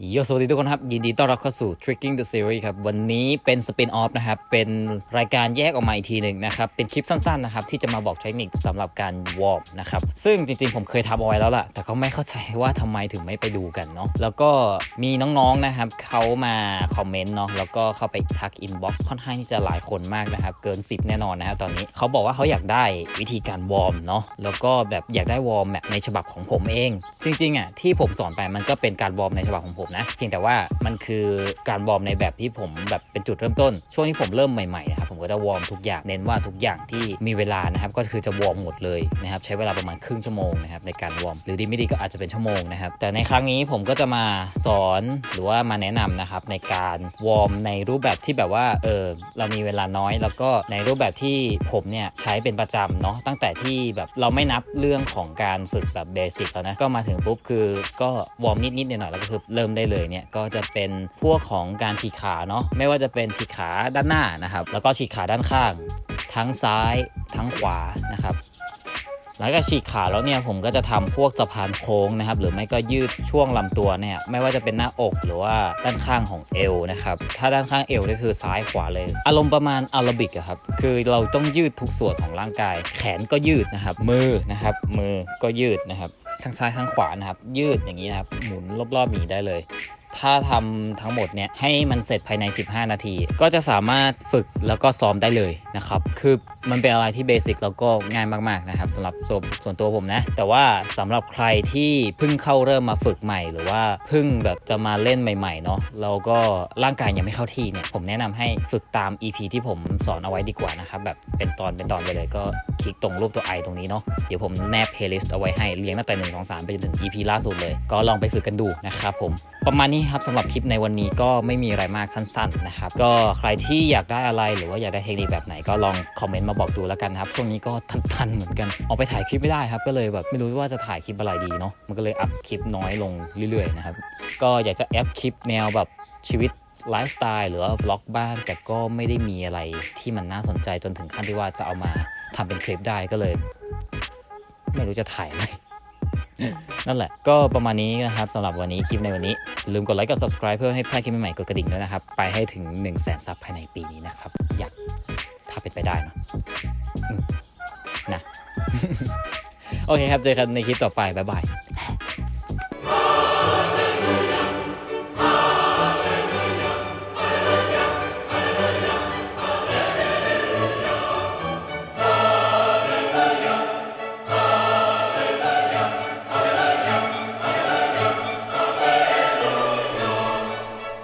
โยสวัสดีทุกคนครับ ยินดีต้อนรับเข้าสู่ Tricking the Series ครับ วันนี้เป็นสปินออฟนะครับ เป็นรายการแยกออกมาอีกทีหนึ่งนะครับ เป็นคลิปสั้นๆนะครับ ที่จะมาบอกเทคนิคสำหรับการวอร์มนะครับ ซึ่งจริงๆ ผมเคยทำเอาไว้แล้วล่ะ แต่เขาไม่เข้าใจว่าทำไมถึงไม่ไปดูกันเนาะแล้วก็มีน้องๆนะครับเขามาคอมเมนต์เนาะแล้วก็เข้าไปทักอินบ็อกซ์ค่อนข้างที่จะหลายคนมากนะครับ เกิน 10 แน่นอนนะครับตอนนี้เขาบอกว่าเขาอยากได้วิธีการวอร์มเนาะแล้วก็แบบอยากได้วอร์มแบบในฉบับของผมเอง จริงๆอะที่ผมสอนไปมันก็เป็นการวอร์มในฉบับของผมนะ เพียงแต่ว่ามันคือการวอร์มในแบบที่ผมแบบเป็นจุดเริ่มต้น ช่วงที่ผมเริ่มใหม่ๆนะครับผมก็จะวอร์มทุกอย่างเน้นว่าทุกอย่างที่มีเวลานะครับก็คือจะวอร์มหมดเลยนะครับใช้เวลาประมาณครึ่งชั่วโมงนะครับในการวอร์มหรือดีไม่ดีก็อาจจะเป็นชั่วโมงนะครับแต่ในครั้งนี้ผมก็จะมาสอนหรือว่ามาแนะนำนะครับในการวอร์มในรูปแบบที่แบบว่าเออเรามีเวลาน้อย แล้วก็ในรูปแบบที่ผมเนี่ยใช้เป็นประจำเนาะตั้งแต่ที่แบบเราไม่นับเรื่องของการฝึกแบบเบสิกแล้วนะก็มาถึงปุ๊บคือก็วอร์มนิดๆหน่อยๆแล้วก็คือเริ่มได้เลยเนี่ยก็จะเป็นพวกของการฉีกขาเนาะไม่ว่าจะเป็นฉีกขาด้านหน้านะครับ แล้วก็ฉีกขาด้านข้าง ทั้งซ้ายทั้งขวานะครับหลังจากฉีกขาแล้วเนี่ยผมก็จะทำพวกสะพานโค้งนะครับ หรือไม่ก็ยืดช่วงลำตัวเนี่ยไม่ว่าจะเป็นหน้าอกหรือว่าด้านข้างของเอวนะครับถ้าด้านข้างเอวนี่คือซ้ายขวาเลย อารมณ์ประมาณอารบิกครับคือเราต้องยืดทุกส่วนของร่างกาย แขนก็ยืดนะครับ มือนะครับมือก็ยืดนะครับ ทั้งซ้ายทั้งขวานะครับ ยืดอย่างนี้นะครับ หมุนรอบๆหมีได้เลย ถ้าทำทั้งหมดเนี่ยให้มันเสร็จภายใน 15 นาที ก็จะสามารถฝึกแล้วก็ซ้อมได้เลยนะครับ คือมันเป็นอะไรที่เบสิกแล้วก็ง่ายมากๆนะครับสำหรับส่วนส่วนตัวผมนะ แต่ว่าสำหรับใครที่เพิ่งเข้าเริ่มมาฝึกใหม่ หรือว่าเพิ่งแบบจะมาเล่นใหม่ๆเนาะแล้วก็ร่างกายยังไม่เข้าที่เนี่ยผมแนะนำให้ฝึกตาม EP ที่ผมสอนเอาไว้ดีกว่านะครับแบบเป็นตอนเป็นตอนไปเลยก็ ลิกตรงรูปตัวไอตรงนี้เนาะเดี๋ยวผมแนบ playlist เอาไว้ให้เรียงตั้งแต่1 2 3 ไปจนถึง EP ล่าสุดเลย ก็ลองไปฝึกกันดูนะครับผม ประมาณนี้ครับสำหรับคลิปในวันนี้ก็ไม่มีอะไรมากสั้นๆนะครับก็ใครที่อยากได้อะไรหรือว่าอยากได้เทคนิคแบบไหนก็ลองคอมเมนต์มาบอกดูแล้วกันครับช่วงนี้ก็ทันๆเหมือนกันออกไปถ่ายคลิปไม่ได้ครับก็เลยแบบไม่รู้ว่าจะถ่ายคลิปอะไรดีเนาะมันก็เลยอัพคลิปน้อยลงเรื่อยๆนะครับก็อยากจะแอปคลิปแนวแบบชีวิต ไลฟ์สไตล์หรือว่าวล็อกบ้างแต่ก็ไม่ได้มีอะไรที่มันน่าสนใจจนถึงขั้นที่ว่าจะเอามาทำเป็นคลิปได้ก็เลย ไม่รู้จะถ่ายอะไรนั่นแหละ ก็ประมาณนี้นะครับสำหรับวันนี้คลิปในวันนี้ ลืมกดไลค์กด subscribe เพื่อให้พลาดคลิปใหม่ๆกดกระดิ่งด้วยนะครับ ไปให้ถึง 1 0 0 0 0แสนซับภายในปีนี้นะครับ อยากถ้าเป็นไปได้เนะนะ โอเคครับ เจอกันในคลิปต่อไป บ๊ายบาย